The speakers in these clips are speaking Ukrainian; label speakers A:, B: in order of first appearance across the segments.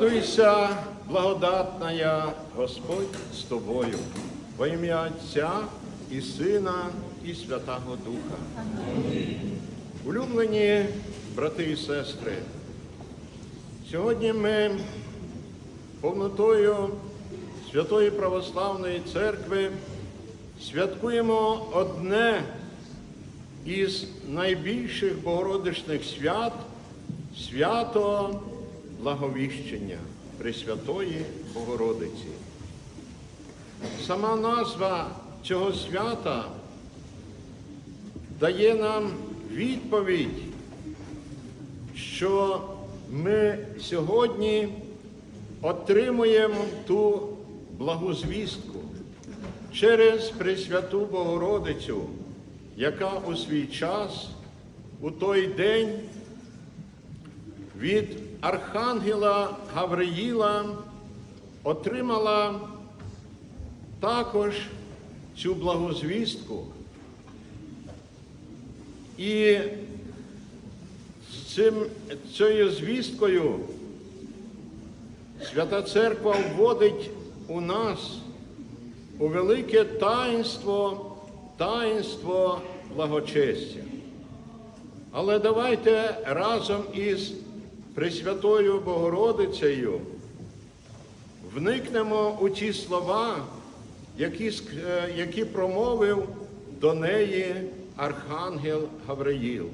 A: Радуйся, благодатная Господь з тобою, во ім'я Отця і Сина, і Святого Духа. Улюблені брати і сестри, сьогодні ми повнотою Святої Православної Церкви святкуємо одне із найбільших богородичних свят свято Благовіщення Пресвятої Богородиці. Сама назва цього свята дає нам відповідь, що ми сьогодні отримуємо ту благу звістку через Пресвяту Богородицю, яка у свій час, у той день від Архангела Гавриїла отримала також цю благозвістку. І з цим, цією звісткою Свята Церква вводить у нас у велике таїнство, таїнство благочестя. Але давайте разом із Пресвятою Богородицею вникнемо у ті слова, які, е, які промовив до неї Архангел Гавриїл.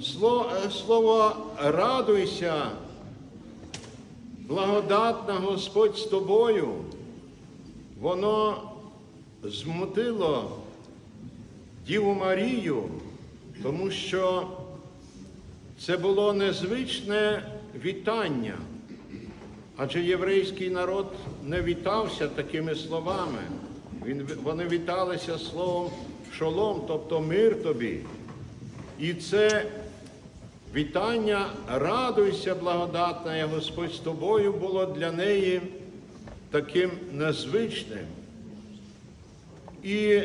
A: Е, слово радуйся, благодатна Господь з тобою, воно змутило Діву Марію, тому що це було незвичне вітання, адже єврейський народ не вітався такими словами. Він, вони віталися словом шолом, тобто мир тобі. І це вітання радуйся, благодатна, Господь з тобою було для неї таким незвичним. І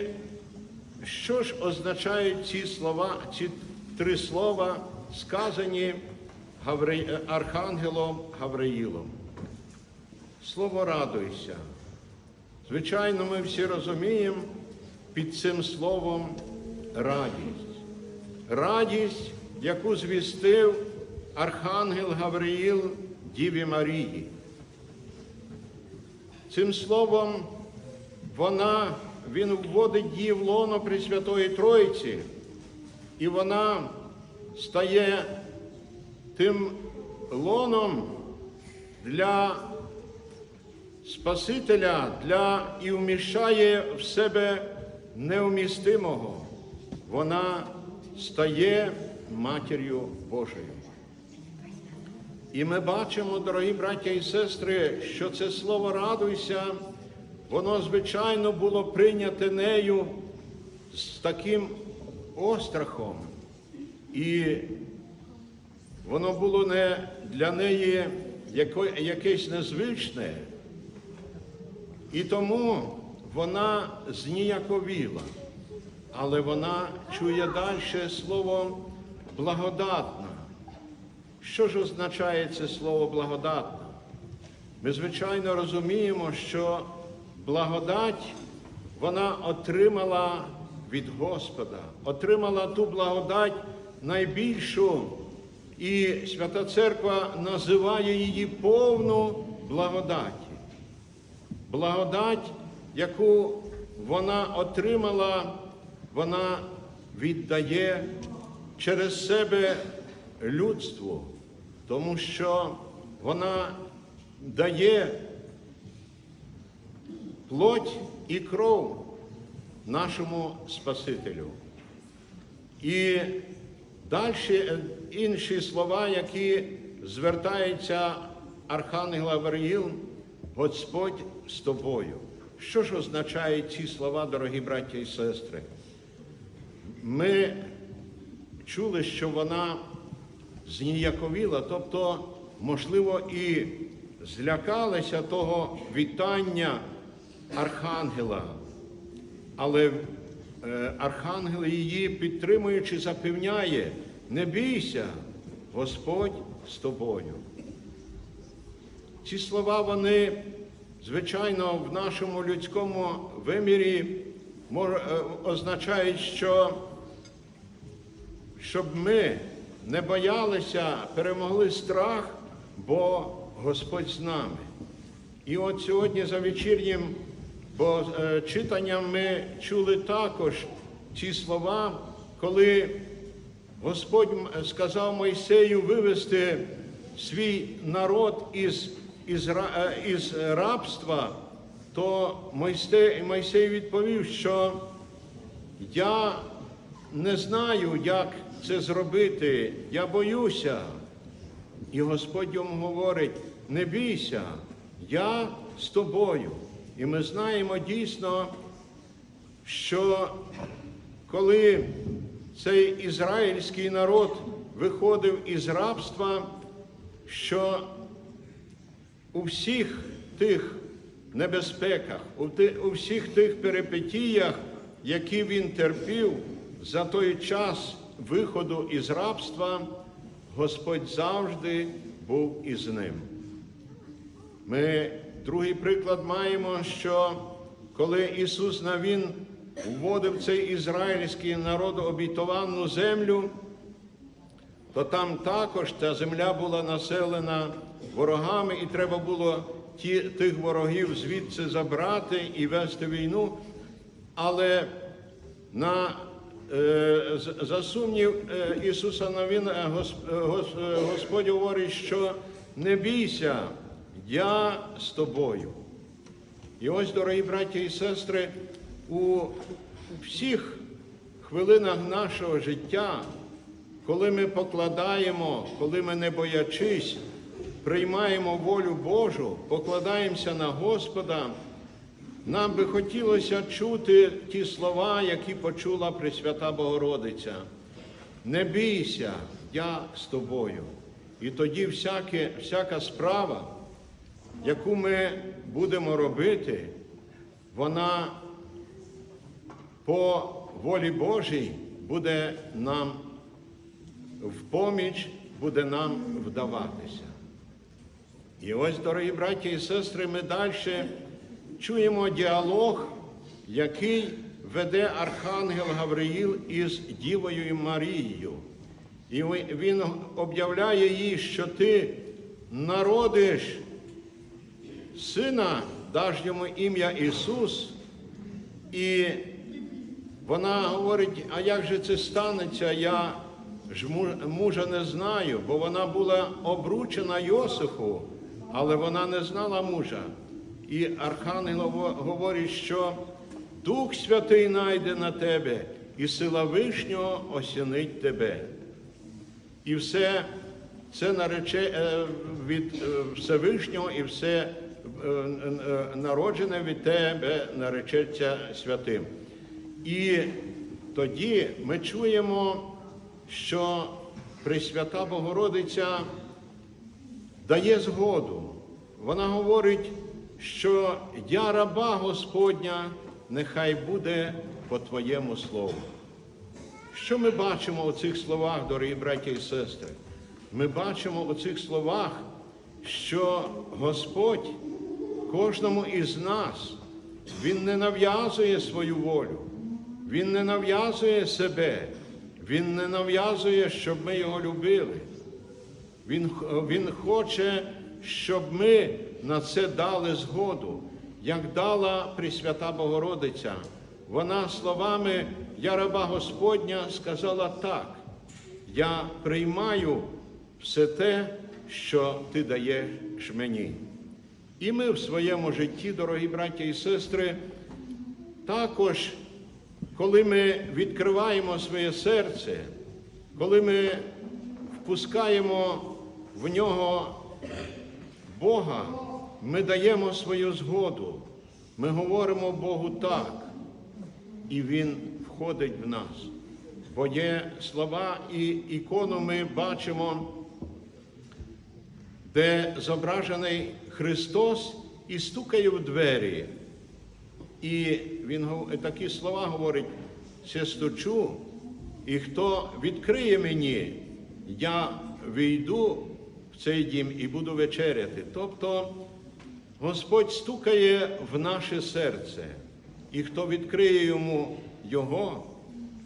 A: що ж означають ці слова, ці три слова, сказані Архангелом Гавриїлом? Слово радуйся. Звичайно, ми всі розуміємо під цим словом радість. Радість, яку звістив Архангел Гавриїл Діві Марії. Цим словом вона, він вводить її в лоно Пресвятої Троїці, і вона стає тим лоном для Спасителя, для і вміщає в себе невмістимого. Вона стає матір'ю Божою. І ми бачимо, дорогі браття і сестри, що це слово радуйся, воно, звичайно, було прийняте нею з таким острахом. І воно було не для неї якесь незвичне. І тому вона зніяковіла, але вона чує далі слово благодатна. Що ж означає це слово благодатна? Ми, звичайно, розуміємо, що благодать вона отримала від Господа, отримала ту благодать найбільшу, і Свята Церква називає її повну благодаті. Благодать, яку вона отримала, вона віддає через себе людству, тому що вона дає плоть і кров нашому Спасителю. І далі інші слова, які звертається Архангел Гавриїл, Господь з тобою. Що ж означають ці слова, дорогі браття і сестри? Ми чули, що вона зніяковіла, тобто, можливо, і злякалася того вітання Архангела. Але е, Архангел її підтримуючи, запевняє, не бійся, Господь з тобою. ці слова, вони, звичайно, в нашому людському вимірі е, означають, що щоб ми не боялися, перемогли страх, бо Господь з нами. І от сьогодні за вечірнім бо, е, читанням ми чули також ці слова, коли Господь сказав Мойсею вивести свій народ із, із, е, із рабства, то Мойсей, Мойсей відповів, що я не знаю, як це зробити, я боюся. І Господь йому говорить: не бійся, я з тобою. І ми знаємо дійсно, що коли цей ізраїльський народ виходив із рабства, що у всіх тих небезпеках, у, всіх тих перипетіях, які він терпів за той час виходу із рабства, Господь завжди був із ним. Ми другий приклад маємо, що коли Ісус Навін вводив цей ізраїльський народ у обітовану землю, то там також та земля була населена ворогами, і треба було ті, тих ворогів звідси забрати і вести війну. Але на, е, за сумнів е, Ісуса Гос- е, е, Господь говорить, що не бійся, я з тобою. І ось, дорогі браті і сестри, у всіх хвилинах нашого життя, коли ми покладаємо, коли ми не боячись, приймаємо волю Божу, покладаємося на Господа, нам би хотілося чути ті слова, які почула Пресвята Богородиця. Не бійся, я з тобою. І тоді всяке, всяка справа, яку ми будемо робити, вона по волі Божій буде нам в поміч, буде нам вдаватися. І ось, дорогі браті і сестри, ми далі чуємо діалог, який веде Архангел Гавриїл із Дівою Марією. І він об'являє їй, що ти народиш сина, даш йому ім'я Ісус, і вона говорить, а як же це станеться? Я ж мужа не знаю, бо вона була обручена Йосифу, але вона не знала мужа. І Архангел говорить, що Дух Святий найде на тебе, і сила Вишнього осінить тебе. І все це нарече е, від е, Всевишнього, і все народжене від тебе наречеться святим. І тоді ми чуємо, що Пресвята Богородиця дає згоду. Вона говорить, що я раба Господня, нехай буде по Твоєму слову. Що ми бачимо у цих словах, дорогі браті і сестри? Ми бачимо у цих словах, що Господь кожному із нас, Він не нав'язує свою волю, Він не нав'язує себе, Він не нав'язує, щоб ми його любили. Він, він хоче, щоб ми на це дали згоду, як дала Пресвята Богородиця. Вона словами Я раба Господня сказала так, я приймаю все те, що ти даєш мені. І ми в своєму житті, дорогі браття і сестри, також, коли ми відкриваємо своє серце, коли ми впускаємо в нього Бога, ми даємо свою згоду, ми говоримо Богу так, і Він входить в нас. Бо є слова і ікону ми бачимо, де зображений Христос і стукає в двері. І він такі слова говорить: «Се стучу, і хто відкриє мені, я війду в цей дім і буду вечеряти. Тобто Господь стукає в наше серце, і хто відкриє йому його,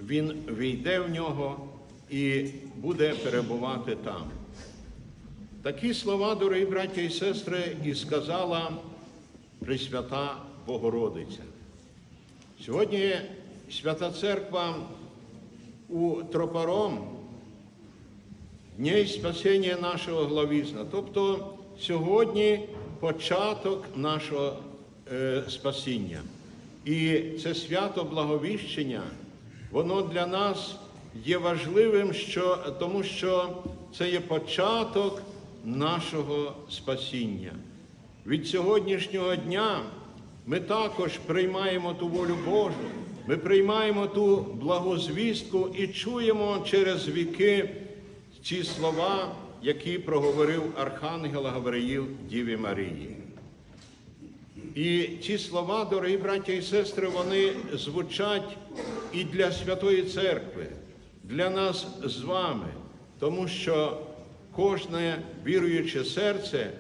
A: він війде в нього і буде перебувати там. Такі слова, дорогі браття і сестри, і сказала Пресвята Богородиця. Сьогодні Свята Церква у Тропаром Дней спасіння нашого главізна. Тобто сьогодні початок нашого е, спасіння. І це свято благовіщення, воно для нас є важливим, що, тому що це є початок нашого спасіння. Від сьогоднішнього дня ми також приймаємо ту волю Божу, ми приймаємо ту благозвістку і чуємо через віки ці слова, які проговорив Архангел Гавриїл Діві Марії. І ці слова, дорогі браття і сестри, вони звучать і для Святої Церкви, для нас з вами, тому що кожне віруюче серце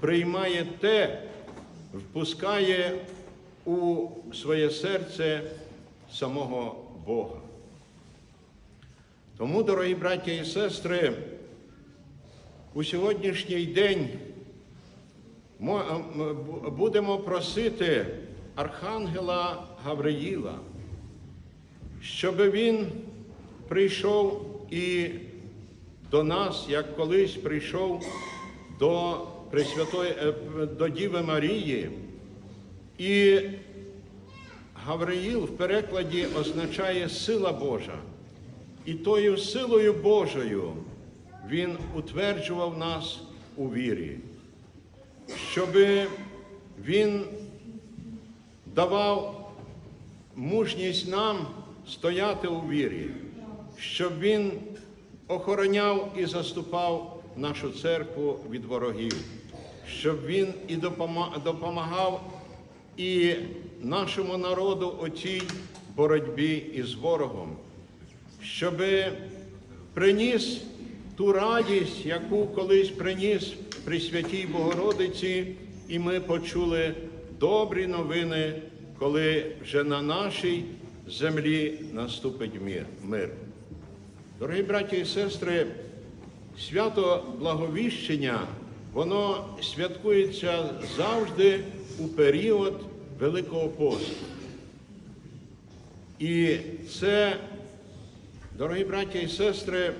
A: приймає те, впускає у своє серце самого Бога. Тому, дорогі браття і сестри, у сьогоднішній день будемо просити Архангела Гавриїла, щоб він прийшов і до нас, як колись прийшов до Пресвятої, е, до Діви Марії. І Гавриїл в перекладі означає сила Божа. І тою силою Божою Він утверджував нас у вірі, щоб Він давав мужність нам стояти у вірі, щоб Він охороняв і заступав нашу церкву від ворогів, щоб Він і допомагав і нашому народу у цій боротьбі із ворогом щоб приніс ту радість, яку колись приніс при святій Богородиці, і ми почули добрі новини, коли вже на нашій землі наступить мир. Дорогі браті і сестри, свято Благовіщення, воно святкується завжди у період Великого посту. І це Дорогі браття і сестри,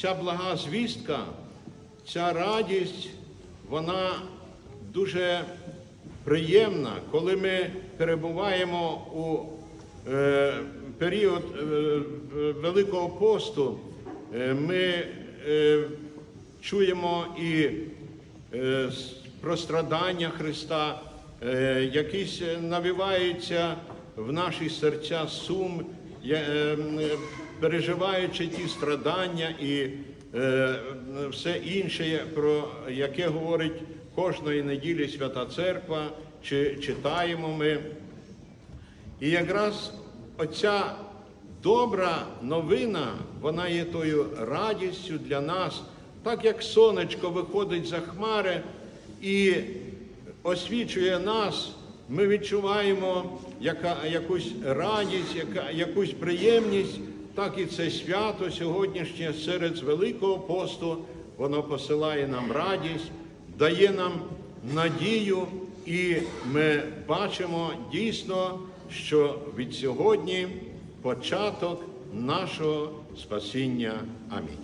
A: ця блага звістка, ця радість, вона дуже приємна, коли ми перебуваємо у е, період е, Великого посту, е, ми е, чуємо і про страдання Христа, якісь навіваються в наші серця сум, переживаючи ті страдання і все інше, про яке говорить кожної неділі Свята Церква, чи читаємо ми. І якраз оця добра новина, вона є тою радістю для нас, так як сонечко виходить за хмари і освічує нас, ми відчуваємо яка, якусь радість, яка, якусь приємність, так і це свято сьогоднішнє серед Великого посту, воно посилає нам радість, дає нам надію, і ми бачимо дійсно, що від сьогодні початок нашого спасіння. Амінь.